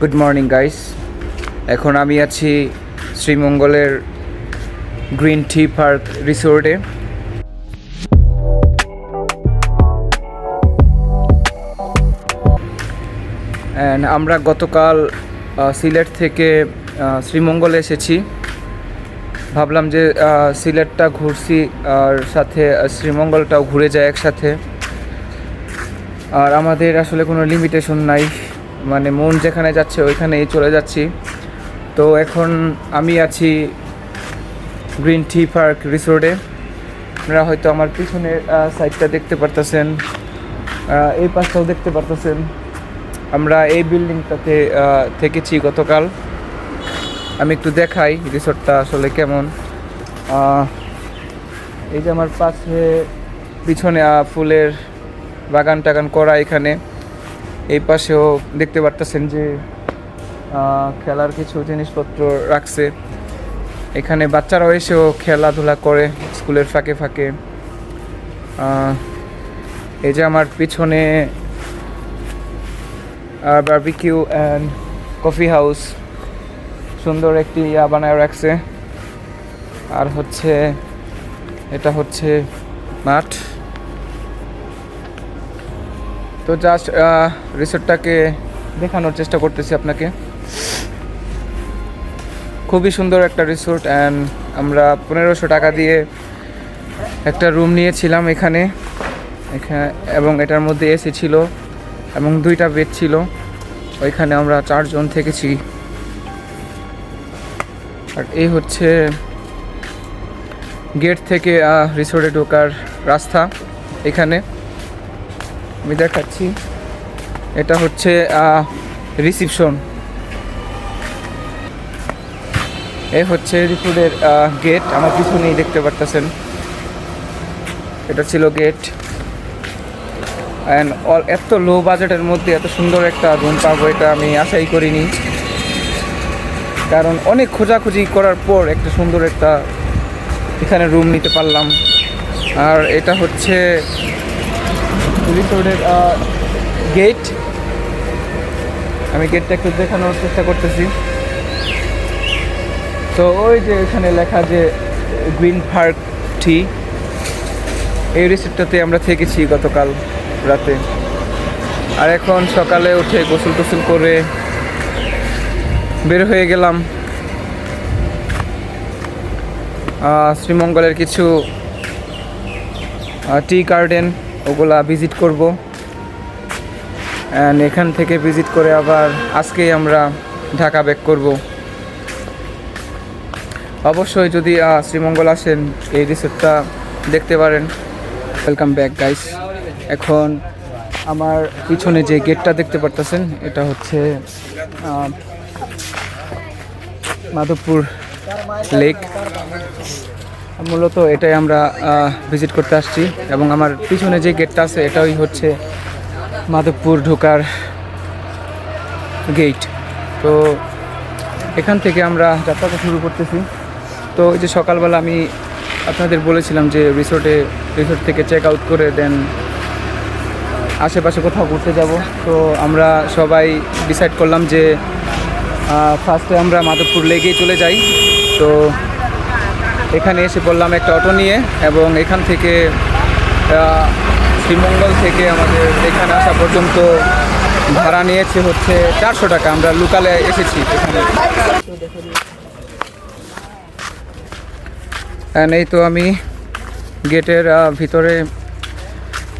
Good morning guys এখন আমি আছি শ্রীমঙ্গলের গ্রিন টি পার্ক রিসোর্টে অ্যান্ড আমরা গতকাল সিলেট থেকে শ্রীমঙ্গলে এসেছি। ভাবলাম যে সিলেটটা ঘুরছি আর সাথে শ্রীমঙ্গলটাও ঘুরে যায় একসাথে। আর আমাদের আসলে কোনো লিমিটেশন নাই। মানে মন যেখানে যাচ্ছে ওইখানেই চলে যাচ্ছি। তো এখন আমি আছি গ্রিন টি পার্ক রিসোর্টে। আপনারা হয়তো আমার পিছনের সাইডটা দেখতে পারতেছেন। এই পাশটাও দেখতে পারতেছেন। আমরা এই বিল্ডিংটাতে থেকেছি গতকাল। আমি একটু দেখাই রিসোর্টটা আসলে কেমন। এই যে আমার পাশে পিছনে ফুলের বাগান টাগান করা এখানে। এই পাশেও দেখতে পারতেছেন যে খেলার কিছু জিনিসপত্র রাখছে। এখানে বাচ্চারাও এসেও খেলাধুলা করে, স্কুলের ফাঁকে ফাঁকে। এই যে আমার পিছনে বার্বিকিউ অ্যান্ড কফি হাউস সুন্দর একটি ইয়া বানায় রাখছে। আর হচ্ছে, এটা হচ্ছে মাঠ। তো জাস্ট রিসোর্টটাকে দেখানোর চেষ্টা করতেছি আপনাকে। খুবই সুন্দর একটা রিসোর্ট অ্যান্ড আমরা পনেরোশো টাকা দিয়ে একটা রুম নিয়েছিলাম এখানে। এখানে এবং এটার মধ্যে এসি ছিল এবং দুইটা বেড ছিল। ওইখানে আমরা চারজন থেকেছি। আর এই হচ্ছে গেট থেকে রিসোর্টে ঢোকার রাস্তা এখানে। আমি দেখাচ্ছি। এটা হচ্ছে রিসিপশন। এ হচ্ছে রিসোর্টের গেট। আমার পিছনেই দেখতে পারতেছেন। এটা ছিল গেট। অ্যান্ড অল এত লো বাজেটের মধ্যে এত সুন্দর একটা রুম পাবো, এটা আমি আশাই করিনি। কারণ অনেক খোঁজাখুঁজি করার পর একটা সুন্দর একটা এখানে রুম নিতে পারলাম। আর এটা হচ্ছে রিসোর্টের গেট আমি গেটটা একটু দেখানোর চেষ্টা করতেছি। তো ওই যে এখানে লেখা যে গ্রিন পার্কটি এই রিসোর্টটাতে আমরা থেকেছি গতকাল রাতে। আর এখন সকালে উঠে গোসল টোসল করে বের হয়ে গেলাম। শ্রীমঙ্গলের কিছু টি গার্ডেন ওগুলা ভিজিট করব। অ্যান্ড এখান থেকে ভিজিট করে আবার আজকেই আমরা ঢাকা ব্যাক করব। অবশ্যই যদি শ্রীমঙ্গল আসেন, এই রিসোর্টটা দেখতে পারেন। ওয়েলকাম ব্যাক গাইস এখন আমার পিছনে যে গেটটা দেখতে পারতেছেন, এটা হচ্ছে মাধবপুর লেক মূলত এটাই আমরা ভিজিট করতে আসছি এবং আমার পিছনে যে গেটটা আছে, এটাই হচ্ছে মাধবপুর ঢোকার গেট তো এখান থেকে আমরা যাত্রাটা শুরু করতেছি। তো এই যে সকালবেলা আমি আপনাদের বলেছিলাম যে রিসোর্টে রিসোর্ট থেকে চেক আউট করে দেন আশেপাশে কোথাও ঘুরতে যাব। তো আমরা সবাই ডিসাইড করলাম যে ফার্স্টে আমরা মাধবপুর লেগেই চলে যাই। তো এখানে এসে পড়লাম একটা অটো নিয়ে এবং এখান থেকে শ্রীমঙ্গল থেকে আমাদের এখানে আসা পর্যন্ত ভাড়া নিয়েছে হচ্ছে চারশো টাকা। আমরা লোকালে এসেছি এখানে। এই তো আমি গেটের ভিতরে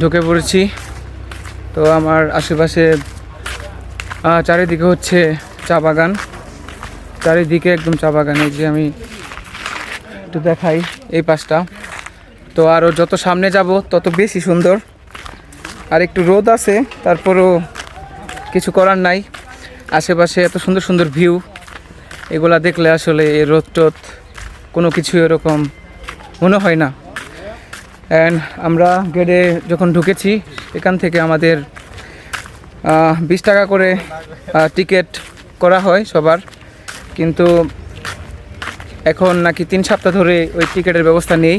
ঢুকে পড়েছি। তো আমার আশেপাশে চারিদিকে হচ্ছে চা বাগান। চারিদিকে একদম চা বাগান। এই যে আমি একটু দেখাই এই পাশটা। তো আরও যত সামনে যাব, তত বেশি সুন্দর। আর একটু রোদ আছে, তারপরও কিছু করার নাই। আশেপাশে এত সুন্দর সুন্দর ভিউ। এগুলা দেখলে আসলে এই রোদ টোদ কোনো কিছু এরকম মনে হয় না। অ্যান্ড আমরা গেটে যখন ঢুকেছি, এখান থেকে আমাদের বিশ টাকা করে টিকিট করা হয় সবার। কিন্তু এখন নাকি তিন সপ্তাহ ধরে ওই টিকিটের ব্যবস্থা নেই।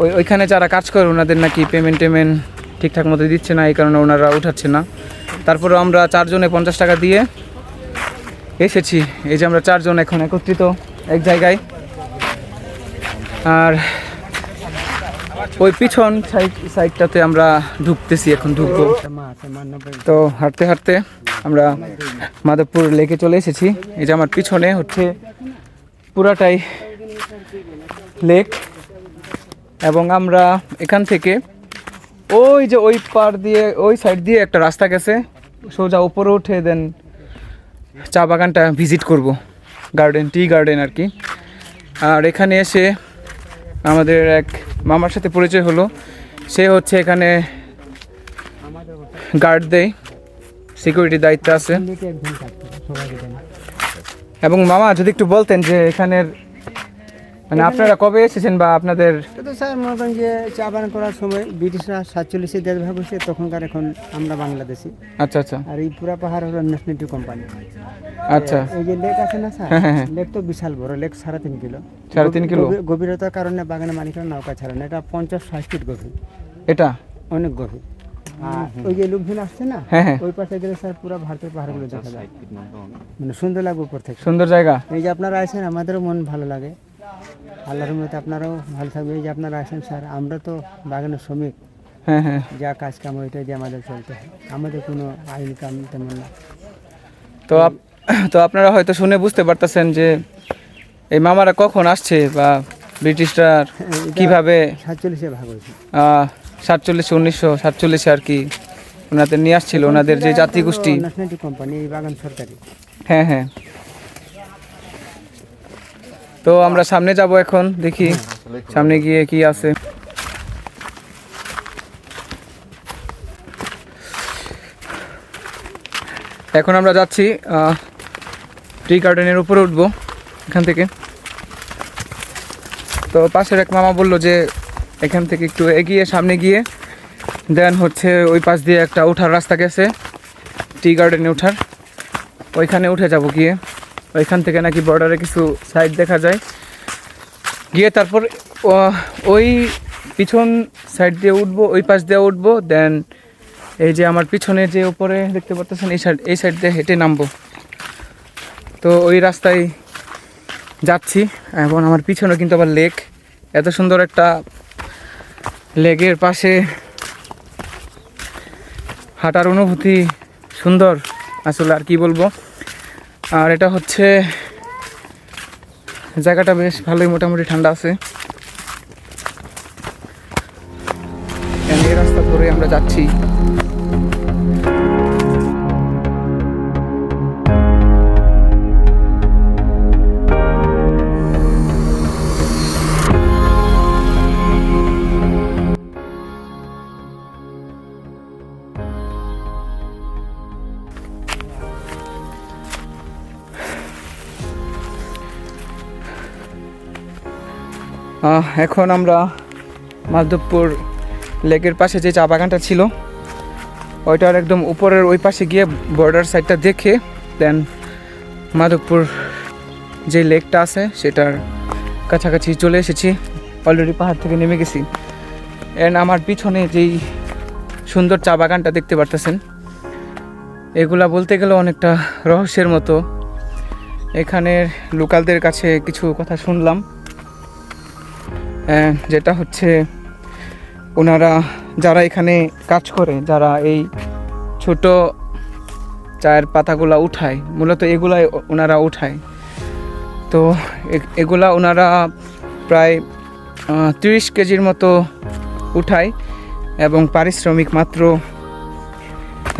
ওই ওইখানে যারা কাজ করে, ওনাদের নাকি পেমেন্ট টেমেন্ট ঠিকঠাক মতো দিচ্ছে না, এই কারণে ওনারা উঠাচ্ছে না। তারপরে আমরা চারজনে পঞ্চাশ টাকা দিয়ে এসেছি। এই যে আমরা চারজন এখন একত্রিত এক জায়গায়। আর ওই পিছন সাইড সাইডটাতে আমরা ঢুকতেছি, এখন ঢুকবো। তো হাঁটতে হাঁটতে আমরা মাধবপুর লেকে চলে এসেছি। এই যে আমার পিছনে হচ্ছে পুরাটাই লেক এবং আমরা এখান থেকে ওই যে ওই পার দিয়ে, ওই সাইড দিয়ে একটা রাস্তা গেছে। সোজা উপরে উঠে দেন চা বাগানটা ভিজিট করব। গার্ডেন টি গার্ডেন আর কি। আর এখানে এসে আমাদের এক মামার সাথে পরিচয় হলো। সে হচ্ছে এখানে গার্ড দেয়। সিকিউরিটি দায়িত্ব আছে। এবং মামা যদি একটু বলতেন যে এখানের মানে আপনারা কবে এসেছেন বা আপনাদের তো স্যার মনে করেন যে চা বাগান করার সময় ব্রিটিশরা সাতচল্লিশে দেশ ভাগ হয়েছে তখনকার এখন আমরা বাংলাদেশি। আচ্ছা আচ্ছা। আর এই পুরা পাহাড় হলো ন্যাশনালিটি কোম্পানি। আচ্ছা। এই যে লেক আছে না স্যার হ্যাঁ, হ্যাঁ, হ্যাঁ। লেক তো বিশাল বড় লেক সাড়ে তিন কিলো। সাড়ে তিন কিলো? গভীরতার কারণে বাগানের মালিকরা নৌকা ছাড়ে না এটা পঞ্চাশ ষাট ফিট গভীর। এটা? অনেক গভীর। আর ওই যে লোকজন আসছে না হ্যাঁ হ্যাঁ। ওই পাশে গেলে স্যার পুরো ভারতের পাহাড়গুলো দেখা যায়। মানে সুন্দর লাগবে উপর থেকে। সুন্দর জায়গা। এই যে আপনারা আসেন আমাদেরও মন ভালো লাগে। আল্লাহর মধ্যে আপনারাও ভালো থাকবে এই যে আপনারা আসেন স্যার আমরা তো বাগানের শ্রমিক। হ্যাঁ হ্যাঁ। যা কাজ কাম ওইটাই দিয়ে আমাদের চলতে হয়। আমাদের কোনো আইন কাম তেমন না। তো তো আপনারা হয়তো শুনে বুঝতে পারতেছেন যে এই মামারা কখন আসছে বা ব্রিটিশরা কীভাবে সাতচল্লিশে ভাগ হয়েছে। সাতচল্লিশে উনিশশো সাতচল্লিশে আর কি ওনাদের নিয়ে আসছিল ওনাদের যে কোম্পানি বাগান সরকারি। হ্যাঁ হ্যাঁ। তো আমরা সামনে যাব এখন দেখি সামনে গিয়ে কি আছে। এখন আমরা যাচ্ছি টি গার্ডেনের উপরে উঠবো এখান থেকে। তো পাশের এক মামা বলল যে এখান থেকে একটু এগিয়ে, সামনে গিয়ে। দেন হচ্ছে ওই পাশ দিয়ে একটা ওঠার রাস্তা গেছে, টি গার্ডেনে ওঠার ওইখানে উঠে যাব গিয়ে। ওইখান থেকে নাকি বর্ডারে কিছু সাইড দেখা যায়। গিয়ে তারপর ওই পিছন সাইড দিয়ে উঠবো, ওই পাশ দিয়ে উঠবো। দেন এই যে আমার পিছনে যে উপরে দেখতে পাচ্ছেন, এই সাইড এই সাইড দিয়ে হেঁটে নামবো। তো ওই রাস্তায় যাচ্ছি। এবং আমার পিছনে কিন্তু আবার লেক এত সুন্দর একটা লেকের পাশে হাঁটার অনুভূতি সুন্দর আসলে আর কি বলব। আর এটা হচ্ছে, জায়গাটা বেশ ভালোই মোটামুটি ঠান্ডা আছে। এখন আমরা মাধবপুর লেকের পাশে যে চা বাগানটা ছিল, ওইটার একদম উপরের ওই পাশে গিয়ে বর্ডার সাইডটা দেখে দেন মাধবপুর যে লেকটা আছে সেটার কাছাকাছি চলে এসেছি। অলরেডি পাহাড় থেকে নেমে গেছি। এন্ড আমার পিছনে যেই সুন্দর চা বাগানটা দেখতে পারতেছেন, এগুলা বলতে গেলে অনেকটা রহস্যের মতো। এখানের লোকালদের কাছে কিছু কথা শুনলাম। যেটা হচ্ছে ওনারা, যারা এখানে কাজ করে, যারা এই ছোট চায়ের পাতাগুলা উঠায়, মূলত এগুলাই ওনারা উঠায়। তো এগুলা ওনারা প্রায় তিরিশ কেজির মতো উঠায় এবং পারিশ্রমিক মাত্র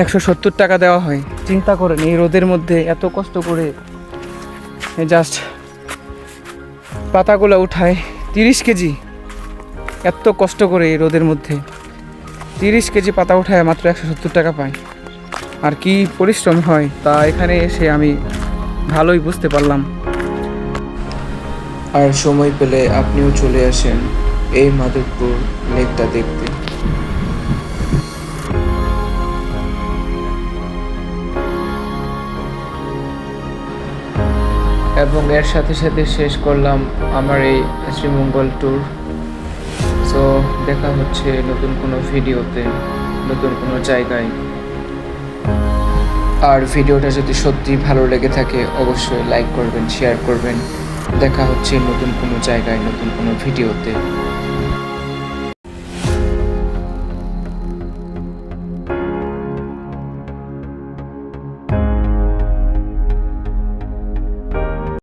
একশো সত্তর টাকা দেওয়া হয়। চিন্তা করেন, এই রোদের মধ্যে এত কষ্ট করে জাস্ট পাতাগুলো উঠায়। তিরিশ কেজি। এত কষ্ট করে এই রোদের মধ্যে। তিরিশ কেজি পাতা উঠায় মাত্র একশো সত্তর টাকা পায়। আর কি পরিশ্রম হয়, তা এখানে এসে আমি ভালোই বুঝতে পারলাম। আর সময় পেলে আপনিও চলে আসেন এই মাধবপুর লেকটা দেখতে। এবং এর সাথে সাথে শেষ করলাম আমার এই শ্রীমঙ্গল ট্যুর সো দেখা হচ্ছে নতুন কোনো ভিডিওতে, নতুন কোনো জায়গায়। আর ভিডিওটা যদি সত্যি ভালো লেগে থাকে, অবশ্যই লাইক করবেন শেয়ার করবেন। দেখা হচ্ছে নতুন কোনো জায়গায়, নতুন কোনো ভিডিওতে।